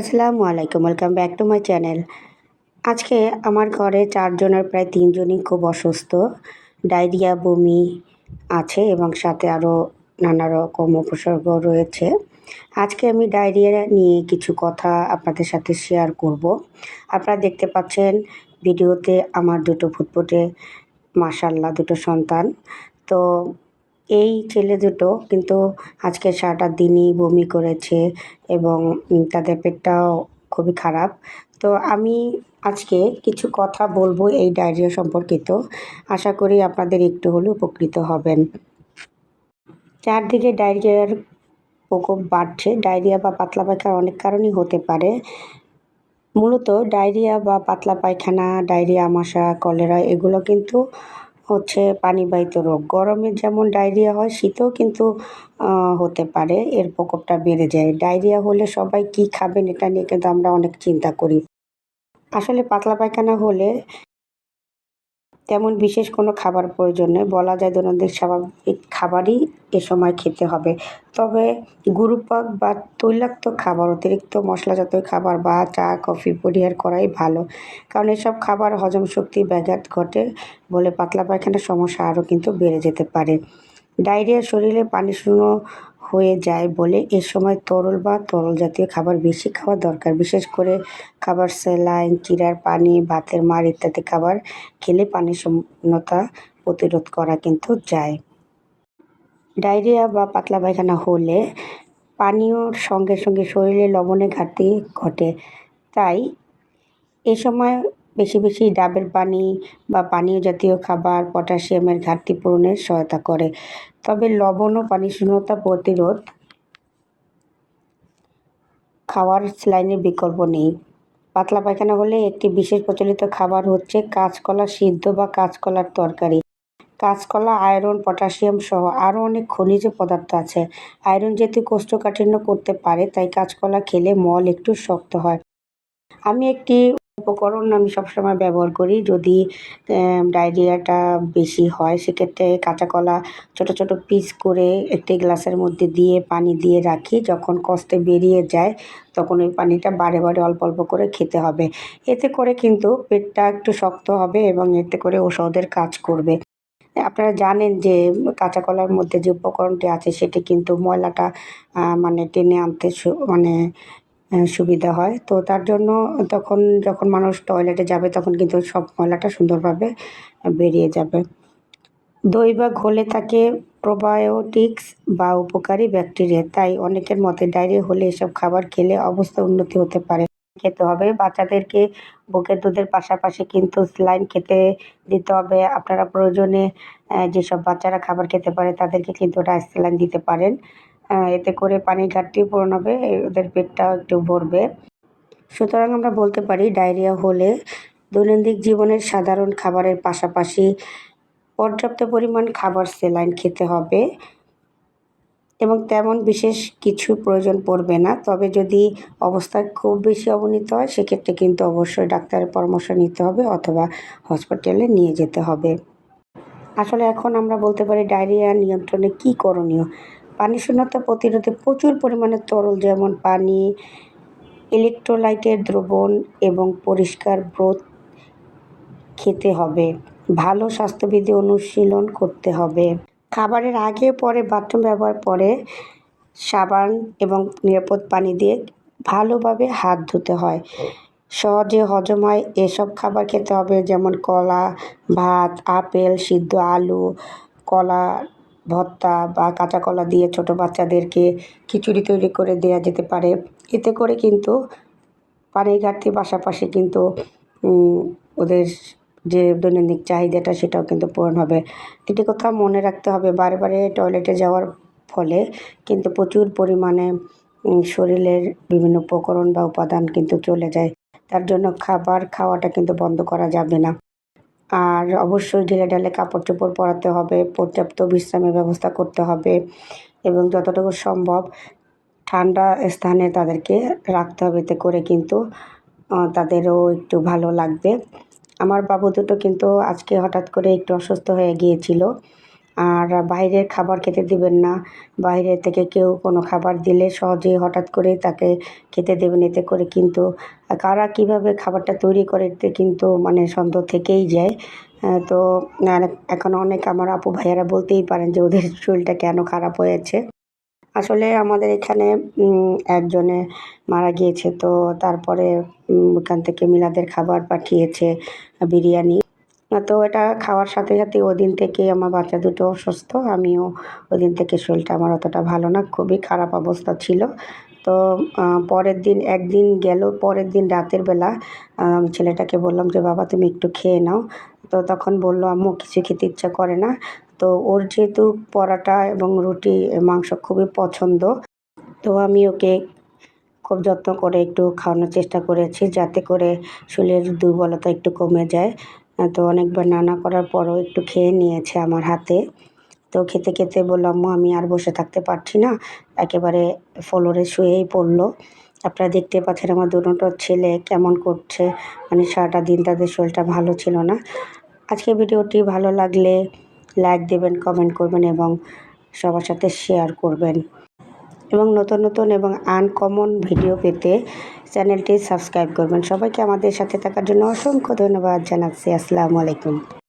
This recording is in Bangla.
আসসালামু আলাইকুম welcome back to my channel আজকে আমার ঘরে চারজনের প্রায় তিনজনই খুব অসুস্থ। ডায়রিয়া, বমি আছে এবং সাথে আরও নানা রকম উপসর্গ রয়েছে। আজকে আমি ডায়রিয়া নিয়ে কিছু কথা আপনাদের সাথে শেয়ার করব। আপনারা দেখতে পাচ্ছেন ভিডিওতে আমার দুটো ফুটফুটে মাশাল্লাহ দুটো সন্তান। তো এই ছেলে দুটো কিন্তু আজকে সারাটা দিনই বমি করেছে এবং তাদের পেটটাও খুবই খারাপ। তো আমি আজকে কিছু কথা বলব এই ডায়রিয়া সম্পর্কিত। আশা করি আপনাদের একটু হলেও উপকৃত হবেন। চারদিকে ডায়রিয়ার প্রকোপ বাড়ছে। ডায়রিয়া বা পাতলা পায়খানা অনেক কারণই হতে পারে। মূলত ডায়রিয়া বা পাতলা পায়খানা, ডায়রিয়া, আমাশা, কলেরা এগুলো কিন্তু হচ্ছে পানিবাহিত রোগ। গরমে যেমন ডায়রিয়া হয়, শীতেও কিন্তু হতে পারে, এর প্রকোপটা বেড়ে যায়। ডায়রিয়া হলে সবাই কি খাবেন এটা নিয়ে কিন্তু আমরা অনেক চিন্তা করি। আসলে পাতলা পায়খানা হলে তেমন বিশেষ কোনো খাবার প্রয়োজন নেই বলা যায় দৈনন্দিন স্বাভাবিক খাবারই এ সময় খেতে হবে। তবে গুরুপাক বা তৈলাক্ত খাবার, অতিরিক্ত মশলাজাত খাবার বা চা, কফি পরিহার করাই ভালো। কারণ এসব খাবার হজম শক্তি ব্যাঘাত ঘটে বলে পাতলা পায়খানার সমস্যা আরও কিন্তু বেড়ে যেতে পারে। ডায়রিয়া শরীরে পানি শূন্য হয়ে যায় বলে এ সময় তরল বা তরল জাতীয় খাবার বেশি খাওয়া দরকার। বিশেষ করে খাবার স্যালাইন, চিরার পানি, ভাতের মার ইত্যাদি খাবার খেলে পানি শূন্যতা প্রতিরোধ করা কিন্তু যায়। ডায়রিয়া বা পাতলা পায়খানা হলে পানীয়র সঙ্গে সঙ্গে শরীরে লবণের ঘাটতি ঘটে। তাই এ সময় বেশি বেশি ডাবের পানি বা পানীয় জাতীয় খাবার, পটাশিয়ামের ঘাটতি পূরণের সহায়তা করে। তবে লবণ ও পানি শূন্যতা প্রতিরোধ খাওয়ার স্যালাইনের বিকল্প নেই। পাতলা পায়খানা হলে একটি বিশেষ প্রচলিত খাবার হচ্ছে কাঁচকলা সিদ্ধ বা কাঁচকলার তরকারি। কাঁচকলা, আয়রন, পটাশিয়াম সহ আরও অনেক খনিজ পদার্থ আছে। আয়রন যেহেতু কোষ্ঠকাঠিন্য করতে পারে, তাই কাঁচকলা খেলে মল একটু শক্ত হয়। আমি একটি উপকরণ আমি সবসময় ব্যবহার করি। যদি ডায়রিয়াটা বেশি হয়, সেক্ষেত্রে কাঁচা কলা ছোটো ছোটো পিস করে একটি গ্লাসের মধ্যে দিয়ে পানি দিয়ে রাখি। যখন কষ্টে বেরিয়ে যায়, তখন ওই পানিটা বারে বারে অল্প অল্প করে খেতে হবে। এতে করে কিন্তু পেটটা একটু শক্ত হবে এবং এতে করে ওষুধের কাজ করবে। আপনারা জানেন যে কাঁচা কলার মধ্যে যে উপকরণটি আছে, সেটি কিন্তু ময়লাটা মানে টেনে আনতে মানে সুবিধা হয়। তো তার জন্য তখন যখন মানুষ টয়লেটে যাবে তখন কিন্তু সব ময়লাটা সুন্দরভাবে বেরিয়ে যাবে। দই বা ঘোলে থাকে প্রোবায়োটিক্স বা উপকারী ব্যাকটেরিয়া তাই অনেকের মতে ডায়রিয়া হলে এসব খাবার খেলে অবস্থা উন্নতি হতে পারে। খেতে হবে। বাচ্চাদেরকে বুকের দুধের পাশাপাশি কিন্তু স্যালাইন খেতে দিতে হবে। আপনারা প্রয়োজনে যেসব বাচ্চারা খাবার খেতে পারে তাদেরকে কিন্তু রাইস স্যালাইন দিতে পারেন। এতে করে পানির ঘাটতিও পূরণ হবে, ওদের পেটটাও একটু ভরবে। সুতরাং আমরা বলতে পারি, ডায়রিয়া হলে দৈনন্দিন জীবনের সাধারণ খাবারের পাশাপাশি পর্যাপ্ত পরিমাণ খাবার স্যালাইন খেতে হবে এবং তেমন বিশেষ কিছু প্রয়োজন পড়বে না। তবে যদি অবস্থা খুব বেশি অবনীত হয়, সেক্ষেত্রে কিন্তু অবশ্যই ডাক্তারের পরামর্শ নিতে হবে অথবা হসপিটালে নিয়ে যেতে হবে। আসলে এখন আমরা বলতে পারি, ডায়রিয়া নিয়ন্ত্রণে কী করণীয়? পানি শূন্যতা প্রতিরোধে প্রচুর পরিমাণে তরল, যেমন পানি ইলেকট্রোলাইটের দ্রবণ এবং পরিষ্কার ব্রত খেতে হবে। ভালো স্বাস্থ্যবিধি অনুশীলন করতে হবে। খাবারের আগে, পরে, বাথরুম ব্যবহার, পরে সাবান এবং নিরাপদ পানি দিয়ে ভালোভাবে হাত ধুতে হয়। সহজে হজম হয়। এসব খাবার খেতে হবে, যেমন কলা, ভাত, আপেল, সিদ্ধ আলু, কলা ভর্তা বা কাঁচা কলা দিয়ে ছোট বাচ্চাদেরকে খিচুড়ি তৈরি করে দেওয়া যেতে পারে। এতে করে কিন্তু পানির ঘাটতির পাশাপাশি কিন্তু ওদের যে দৈনন্দিন চাহিদাটা সেটাও কিন্তু পূরণ হবে। একটি কথা মনে রাখতে হবে, বারে টয়লেটে যাওয়ার ফলে কিন্তু প্রচুর পরিমাণে শরীরের বিভিন্ন উপকরণ বা উপাদান কিন্তু চলে যায়। তার জন্য খাবার খাওয়াটা কিন্তু বন্ধ করা যাবে না। আর অবশ্যই ঢিলে ঢালে কাপড় চোপড় পরাতে হবে, পর্যাপ্ত বিশ্রামের ব্যবস্থা করতে হবে এবং যতটুকু সম্ভব ঠান্ডা স্থানে তাদেরকে রাখতে হবে এতে করে কিন্তু তাদেরও একটু ভালো লাগবে। আমার বাবু দুটো কিন্তু আজকে হঠাৎ করে একটু অসুস্থ হয়ে গিয়েছিল। আর বাইরের খাবার খেতে দিবেন না। বাইরে থেকে কেউ কোনো খাবার দিলে সহজেই হঠাৎ করে তাকে খেতে দেবেন এতে করে কিন্তু কারা কীভাবে খাবারটা তৈরি করে এতে কিন্তু মানে সন্দেহ থেকেই যায়। তো এখন অনেক আমার আপু ভাইয়ারা বলতেই পারেন যে ওদের শরীরটা কেন খারাপ হয়েছে। আসলে আমাদের এখানে একজনে মারা গিয়েছে তো তারপরে ওখান থেকে মিলাদের খাবার পাঠিয়েছে বিরিয়ানি। তো এটা খাওয়ার সাথে সাথে ওদিন থেকে আমার বাচ্চা দুটো অসুস্থ, আমিও ওদিন থেকে শরীরটা আমার অতটা ভালো না, খুবই খারাপ অবস্থা ছিল। তো পরের দিন একদিন গেল, পরের দিন রাতের বেলা আমি ছেলেটাকে বললাম যে, বাবা, তুমি একটু খেয়ে নাও। তো তখন বলল, আম্মু, কিছু খেতে ইচ্ছা করে না। তো ওর যেহেতু পরাটা এবং রুটি, মাংস খুবই পছন্দ, তো আমি ওকে খুব যত্ন করে একটু খাওয়ানোর চেষ্টা করেছি, যাতে করে শরীরের দুর্বলতা একটু কমে যায়। তো অনেকবার নানা করার পরও একটু খেয়ে নিয়েছে আমার হাতে। তো খেতে খেতে বললাম আমি আর বসে থাকতে পারছি না। একেবারে ফ্লোরে শুয়েই পড়ল। আপনারা দেখতে পাচ্ছেন আমার দুটো ছেলে কেমন করছে। মানে সারাটা দিন তাদের শরীরটা ভালো ছিল না। আজকে ভিডিওটি ভালো লাগলে লাইক দেবেন, কমেন্ট করবেন এবং সবার সাথে শেয়ার করবেন। এবং নতুন নতুন এবং আনকমন ভিডিও পেতে চ্যানেলটি সাবস্ক্রাইব করবেন। সবাইকে আমাদের সাথে থাকার জন্য অসংখ্য ধন্যবাদ জানাচ্ছি। আসসালামু আলাইকুম।